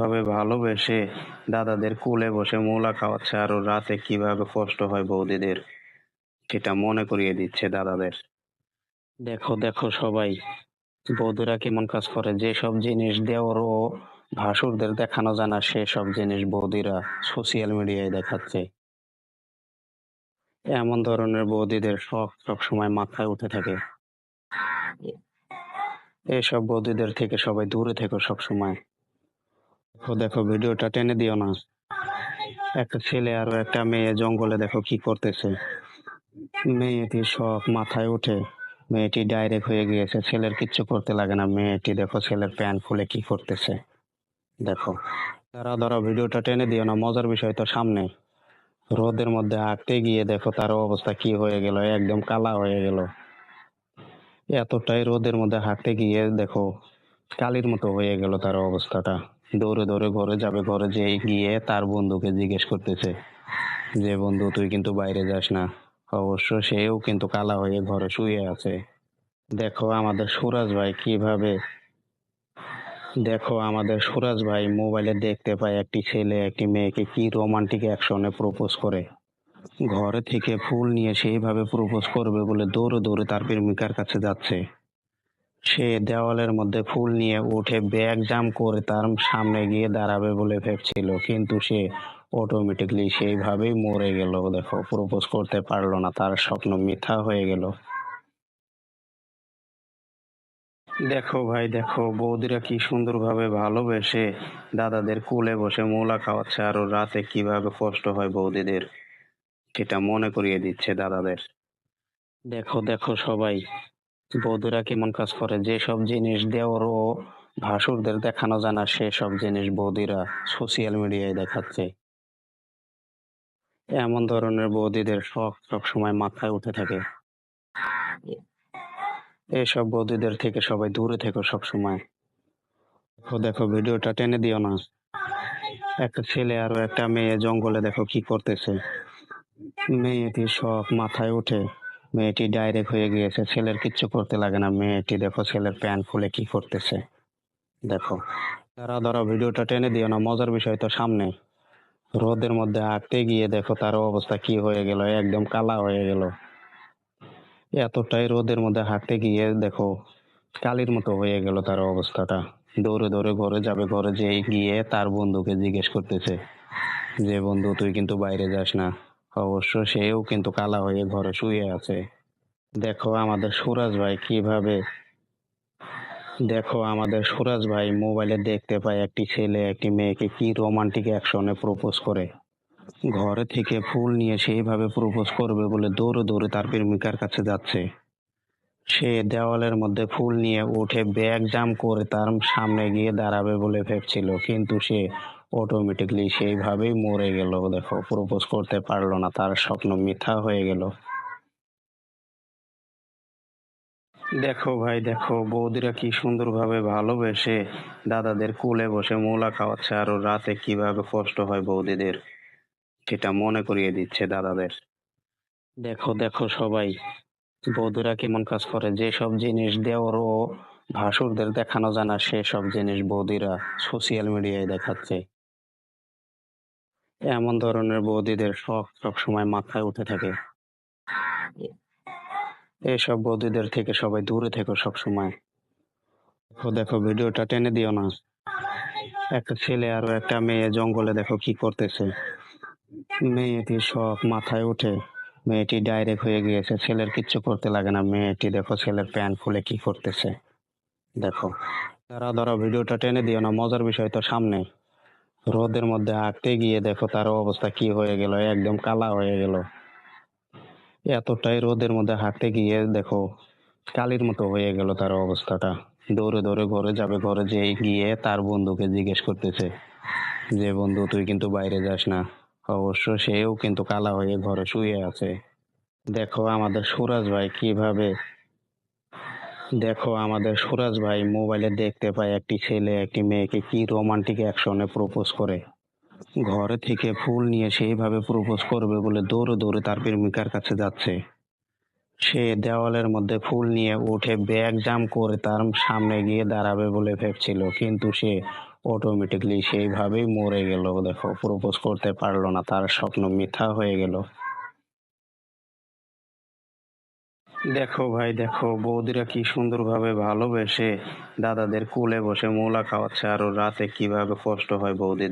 সুন্দরভাবে ভালোবেসে দাদাদের কোলে বসে মোলা খাওয়াচ্ছে আরও রাতে কীভাবে কষ্ট হয় বৌদিদের, সেটা মনে করিয়ে দিচ্ছে দাদাদের। দেখো দেখো সবাই, বৌদিরা কেমন কাজ করে? যে সব জিনিস দেওয়ার ও ভাসুরদের দেখানো জানা সে সব জিনিস বৌদিরা সোশিয়াল মিডিয়ায় দেখাচ্ছে। এমন ধরনের বৌদিদের শখ সবসময় মাথায় উঠে থাকে। এসব বৌদিদের থেকে সবাই দূরে থেকো সবসময় দেখো দেখো, ভিডিওটা টেনে দিও না। একটা ছেলে আর একটা মেয়ে জঙ্গলে দেখো কি করতেছে। মেয়েটির সব মাথায় উঠে মেয়েটি ডাইরেক্ট হয়ে গিয়েছে। ছেলের কিচ্ছু করতে লাগে না। মেয়েটি দেখো ছেলের প্যান্ট খুলে কি করতেছে। দেখো। তারা ধরো ভিডিওটা টেনে দিও না। মজার বিষয় তো সামনে। রোদের মধ্যে হাঁটতে গিয়ে দেখো তার অবস্থা কি হয়ে গেল। একদম কালা হয়ে গেল। এতটাই রোদের মধ্যে হাঁটতে গিয়ে দেখো কালির মতো হয়ে গেল তার অবস্থাটা। দৌড়ে দৌড়ে ঘরে যাবে, ঘরে যেয়ে গিয়ে তার বন্ধুকে জিজ্ঞেস করতেছে যে, বন্ধু, তুই কিন্তু বাইরে যাস না। অবশ্য সেও কিন্তু কালা হয়ে ঘরে শুয়ে আছে। দেখো আমাদের সুরাজ ভাই কীভাবে, দেখো আমাদের সুরাজ ভাই মোবাইলে দেখতে পায় একটি ছেলে, একটি মেয়েকে কি রোমান্টিক অ্যাকশনে প্রপোজ করে। ঘরে থেকে ফুল নিয়ে সেইভাবে প্রপোজ করবে বলে দৌড়ে দৌড়ে তার প্রেমিকার কাছে যাচ্ছে। সে দেওয়ালের মধ্যে ফুল নিয়ে উঠে ব্যাগ জাম করে তার সামনে গিয়ে দাঁড়াবে বলে ভেবছিল। কিন্তু সে অটোমেটিকলি সেইভাবেই মরে গেল। দেখো, প্রপোজ করতে পারল না, তার স্বপ্ন মিথ্যা হয়ে গেল। দেখো ভাই, দেখো, বৌদিরা কি সুন্দরভাবে ভালোবেসে দাদাদের কোলে বসে মোলা খাওয়াচ্ছে আরও রাতে কীভাবে কষ্ট হয় বৌদিদের, সেটা মনে করিয়ে দিচ্ছে দাদাদের। দেখো দেখো সবাই বৌদিরা কেমন কাজ করে? যে সব জিনিস দেওয়ার ও ভাসুরদের দেখানো জানা সে সব জিনিস বৌদিরা সোশিয়াল মিডিয়ায় দেখাচ্ছে। এমন ধরনের বৌদিদের শখ সবসময় মাথায় উঠে থাকে। এসব বৌদিদের থেকে সবাই দূরে থেকো সবসময় দেখো দেখো, ভিডিওটা টেনে দিও না। একটা ছেলে আর একটা মেয়ে জঙ্গলে দেখো কি করতেছে। মেয়েটির শখ মাথায় উঠে। মেয়েটি ডাইরেক্ট হয়ে গিয়েছে। ছেলের কিচ্ছু করতে লাগে না। মেয়েটি দেখো ছেলের প্যান্ট খুলে কি করতেছে দেখো। তারা ধরো ভিডিওটা টেনে দিও না, মজার বিষয় তো সামনে। রোদের মধ্যে হাঁটতে গিয়ে দেখো তার অবস্থা কি হয়ে গেল, একদম কালা হয়ে গেল। এতটাই রোদের মধ্যে হাঁটতে গিয়ে দেখো কালির মতো হয়ে গেল তার অবস্থাটা। দৌড়ে দৌড়ে ঘরে যাবে, ঘরে যেয়ে গিয়ে তার বন্ধুকে জিজ্ঞেস করতেছে যে, বন্ধু, তুই কিন্তু বাইরে যাস না। অবশ্য সেও কিন্তু কালা হয়ে ঘরে শুয়ে আছে। দেখো আমাদের সুরাজ ভাই কীভাবে দেখো আমাদের সুরাজ ভাই মোবাইলে দেখতে পায় একটি ছেলে, একটি মেয়েকে কি রোমান্টিক অ্যাকশনে প্রপোজ করে। ঘরে থেকে ফুল নিয়ে সেইভাবে প্রপোজ করবে বলে দৌড়ে দৌড়ে তার প্রেমিকার কাছে যাচ্ছে। সে দেওয়ালের মধ্যে ফুল নিয়ে উঠে ব্যাগ জাম করে তার সামনে গিয়ে দাঁড়াবে বলে ভেবছিল, কিন্তু সে অটোমেটিকলি সেইভাবেই মরে গেল। দেখো, প্রপোজ করতে পারল না, তার স্বপ্ন মিথ্যা হয়ে গেল। দেখো ভাই, দেখো, বৌদিরা কি সুন্দরভাবে ভালোবেসে দাদাদের কোলে বসে মোলা খাওয়াচ্ছে আরও রাতে কীভাবে কষ্ট হয় বৌদিদের, সেটা মনে করিয়ে দিচ্ছে দাদাদের। দেখো দেখো সবাই, বৌদিরা কেমন কাজ করে যে সব জিনিস দেওয়ার ও ভাসুরদের দেখানো জানা সে সব জিনিস বৌদিরা সোশিয়াল মিডিয়ায় দেখাচ্ছে। এমন ধরনের বৌদিদের শখ সবসময় মাথায় উঠে থাকে। এসব বৌদিদের থেকে সবাই দূরে থেকো সবসময় দেখো দেখো, ভিডিওটা টেনে দিও না। একটা ছেলে আর একটা মেয়ে জঙ্গলে দেখো কি করতেছে। মেয়েটির শখ মাথায় উঠে, মেয়েটি ডাইরেক্ট হয়ে গিয়েছে। ছেলের কিচ্ছু করতে লাগে না। মেয়েটি দেখো ছেলের প্যান্ট খুলে কি করতেছে। দেখো। তারা ধরো ভিডিওটা টেনে দিও না। মজার বিষয় তো সামনে। রোদের মধ্যে হাঁটতে গিয়ে দেখো তার অবস্থা কি হয়ে গেল, একদম কালা হয়ে গেল। এতটাই রোদের মধ্যে হাঁটতে গিয়ে দেখো কালির মতো হয়ে গেল তার অবস্থাটা। দৌড়ে দৌড়ে ঘরে যাবে, ঘরে যেয়ে গিয়ে তার বন্ধুকে জিজ্ঞেস করতেছে যে, বন্ধু, তুই কিন্তু বাইরে যাস না। অবশ্য সেও কিন্তু কালা হয়ে ঘরে শুয়ে আছে। দেখো আমাদের সুরাজ ভাই কীভাবে দেখো, আমাদের সুরাজ ভাই মোবাইলে দেখতে পায় একটি ছেলে, একটি মেয়েকে কি রোমান্টিক অ্যাকশনে প্রপোজ করে। ঘরে থেকে ফুল নিয়ে সেইভাবে প্রপোজ করবে বলে দৌড়ে দৌড়ে তার প্রেমিকার কাছে যাচ্ছে। সে দেওয়ালের মধ্যে ফুল নিয়ে উঠে ব্যাগ জাম করে তার সামনে গিয়ে দাঁড়াবে বলে ভেবছিল, কিন্তু সে অটোমেটিকলি সেইভাবেই মরে গেল। দেখো প্রপোজ করতে পারল না, তার স্বপ্ন মিথ্যা হয়ে গেল। দেখো ভাই, দেখো, বৌদিরা কি সুন্দরভাবে ভালোবেসে দাদাদের কোলে বসে মোলা খাওয়াচ্ছে আর রাতে কীভাবে কষ্ট হয় বৌদিদের।